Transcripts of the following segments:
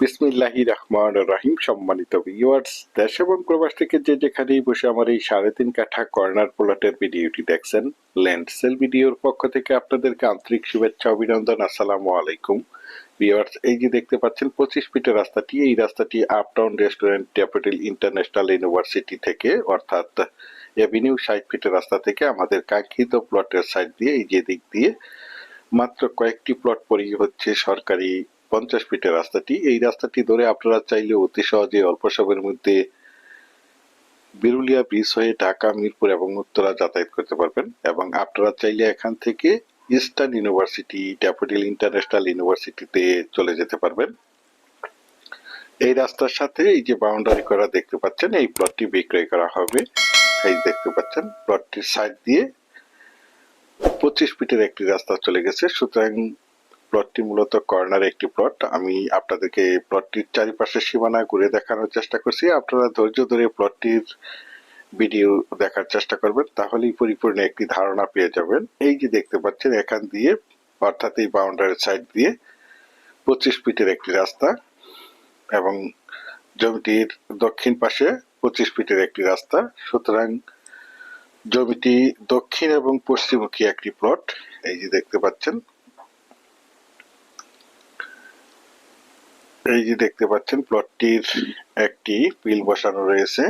বিসমিল্লাহি রহমান রাহিম, সম্মানিত ভিউয়ার্স দেশ এবং প্রবাস থেকে যে যেখানেই বসে আমার এই সাড়ে তিন কাঠা কর্নার প্লটের ভিডিওটি দেখছেন ল্যান্ড সেল ভিডিওর পক্ষ থেকে আপনাদেরকে আন্তরিক শুভেচ্ছা, অভিনন্দন, আসসালামু আলাইকুম। ভিউয়ার্স এই যে দেখতে পাচ্ছেন, পঁচিশ ফিটের রাস্তাটি, এই রাস্তাটি Uptown Restaurant Capital International University থেকে, অর্থাৎ এভিনিউ ষাট ফিটের রাস্তা থেকে আমাদের কাঙ্ক্ষিত প্লটের সাইড দিয়ে, এই যে দিক দিয়ে মাত্র কয়েকটি প্লট পরেই হচ্ছে সরকারি পঞ্চাশ ফিটের রাস্তাটি। এই রাস্তাটি ধরে আপনারা চাইলে অতি সহজে অল্প সময়ের মধ্যে বিরুলিয়া ব্রিজ হয়ে ঢাকা, মিরপুর এবং উত্তরা যাতায়াত করতে পারবেন এবং আপনারা চাইলে এখান থেকে ইস্টার্ন ইউনিভার্সিটি, ড্যাফোডিল ইন্টারন্যাশনাল ইউনিভার্সিটিতে চলে যেতে পারবেন। এই রাস্তার সাথে এই যে বাউন্ডারি করা দেখতে পাচ্ছেন, এই প্লটটি বিক্রয় করা হবে। এই দেখতে পাচ্ছেন প্লটটির সাইড দিয়ে পঁচিশ ফিটের একটি রাস্তা চলে গেছে। সুতরাং প্লটটি মূলত কর্নার একটি প্লট আমি আপনাদেরকে প্লটটির চারিপাশে সীমানা ঘুরে দেখানোর চেষ্টা করছি। আপনারা ধৈর্য ধরে প্লটটির ভিডিও দেখার চেষ্টা করবেন, তাহলেই পরিপূর্ণ একটি ধারণা পেয়ে যাবেন। এই যে দেখতে পাচ্ছেন, এখান দিয়ে, অর্থাৎ এই বাউন্ডারির সাইড দিয়ে পঁচিশ ফিটের একটি রাস্তা এবং জমিটির দক্ষিণ পাশে পঁচিশ ফিটের একটি রাস্তা। সুতরাং জমিটি দক্ষিণ এবং পশ্চিমমুখী একটি প্লট এই যে দেখতে পাচ্ছেন এই যে দেখতে পাচ্ছেন প্লটটির একটি পিল বসানো রয়েছে।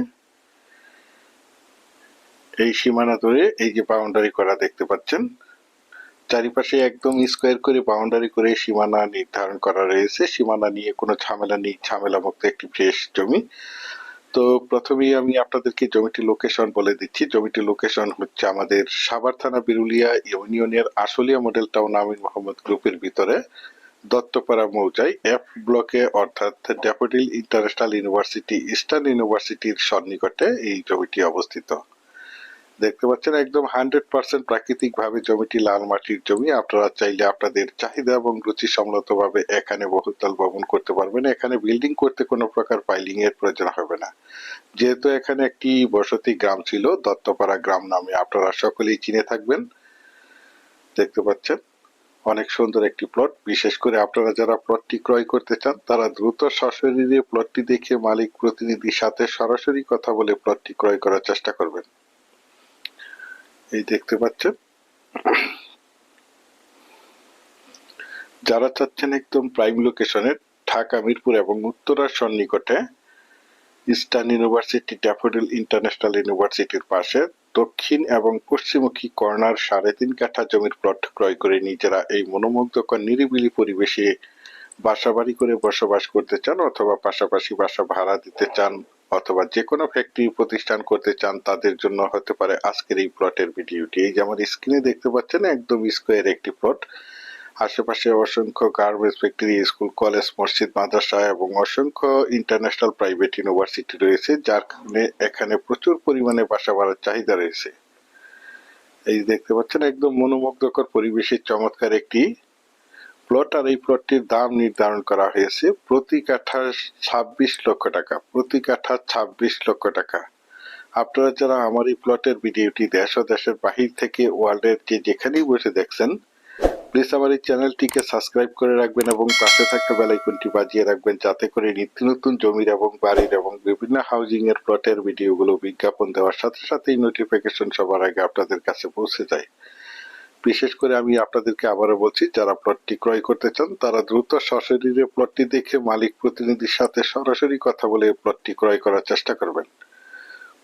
এই সীমানা ধরে এই যে বাউন্ডারি করা দেখতে পাচ্ছেন চারিপাশে একদম স্কোয়ার করে বাউন্ডারি করে সীমানা নির্ধারণ করা রয়েছে। সীমানা নিয়ে কোনো ঝামেলা নেই ঝামেলা মুক্ত একটি ফ্রেশ জমি। তো প্রথমেই আমি আপনাদেরকে জমিটির লোকেশন বলে দিচ্ছি। জমিটির লোকেশন হচ্ছে আমাদের সাভার থানা বিরুলিয়া ইউনিয়নের আশুলিয়া মডেল টাউন আমিন মোহাম্মদ গ্রুপের ভিতরে। দত্তপাড়া মৌজায় এফ ব্লকে অর্থাৎ ড্যাফোডিল ইন্টারন্যাশনাল ইউনিভার্সিটি ইস্টার্ন ইউনিভার্সিটির সন্নিকটে এই জমিটি অবস্থিত। দেখতে পাচ্ছেন একদম হান্ড্রেড পার্সেন্ট প্রাকৃতিক ভাবে জমিটি লাল মাটির জমি। আপনারা চাইলে আপনাদের চাহিদা এবং রুচি সম্মত ভাবে এখানে বহুতল ভবন করতে পারবেন। এখানে বিল্ডিং করতে কোনো প্রকার পাইলিং এর প্রয়োজন হবে না। যেহেতু এখানে একটি বসতি গ্রাম ছিল, দত্তপাড়া গ্রাম নামে আপনারা সকলেই চিনে থাকবেন। দেখতে পাচ্ছেন অনেক সুন্দর একটি প্লট বিশেষ করে আপনারা যারা প্লটটি ক্রয় করতে চান, তারা দ্রুত সশরীরে প্লটটি দেখে মালিক প্রতিনিধির সাথে সরাসরি কথা বলে প্লটটি ক্রয় করার চেষ্টা করবেন। এই দেখতে পাচ্ছেন। যারা চাচ্ছেন একদম প্রাইম লোকেশনে ঢাকা, মিরপুর এবং উত্তরার সন্নিকটে, ইস্টার্ন ইউনিভার্সিটি, ড্যাফোডিল ইন্টারন্যাশনাল ইউনিভার্সিটির পাশে দক্ষিণ এবং পশ্চিমমুখী কর্নার সাড়ে তিন কাঠা জমির প্লট ক্রয় করে নিজেরা এই মনোমুগ্ধকর নিরিবিলি পরিবেশে বাসা বাড়ি করে বসবাস করতে চান অথবা পাশাপাশি বাসা ভাড়া দিতে চান অথবা যে কোনো ফ্যাক্টরি প্রতিষ্ঠান করতে চান, তাদের জন্য হতে পারে আজকের এই প্লটের ভিডিওটি। এই যে আমার স্ক্রিনে দেখতে পাচ্ছেন, একদম স্কোয়ার একটি প্লট আশেপাশে অসংখ্য গার্মেন্টস ফ্যাক্টরি, স্কুল, কলেজ, মসজিদ, মাদ্রাসা এবং অসংখ্য ইন্টারন্যাশনাল প্রাইভেট ইউনিভার্সিটি রয়েছে, যার কারণে এখানে প্রচুর পরিমাণে বাসা বাড়ার চাহিদা রয়েছে। এই দেখতে পাচ্ছেন, একদম মনোমুগ্ধকর পরিবেশের চমৎকার একটি প্লট, আর এই প্লটটির দাম নির্ধারণ করা হয়েছে প্রতি কাঠা ছাব্বিশ লক্ষ টাকা, প্রতি কাঠা ছাব্বিশ লক্ষ টাকা। আপনারা যারা আমার এই প্লটের ভিডিওটি দেশ ও দেশের বাহির থেকে, ওয়ার্ল্ডের যে যেখানেই বসে দেখছেন প্লিজ আমার এই চ্যানেলটিকে সাবস্ক্রাইব করে রাখবেন এবং পাশে থাকা বেলাইকনটি বাজিয়ে রাখবেন যাতে করে নিত্য নতুন জমির এবং বাড়ির এবং বিভিন্ন হাউজিং এর প্লটের ভিডিওগুলো বিজ্ঞাপন দেওয়ার সাথে সাথেই নোটিফিকেশন সবার আগে আপনাদের কাছে পৌঁছে যায়। বিশেষ করে আমি আপনাদেরকে আবারও বলছি, যারা প্লটটি ক্রয় করতে চান, তারা দ্রুত সশরীরে প্লটটি দেখে মালিক প্রতিনিধির সাথে সরাসরি কথা বলে প্লটটি ক্রয় করার চেষ্টা করবেন।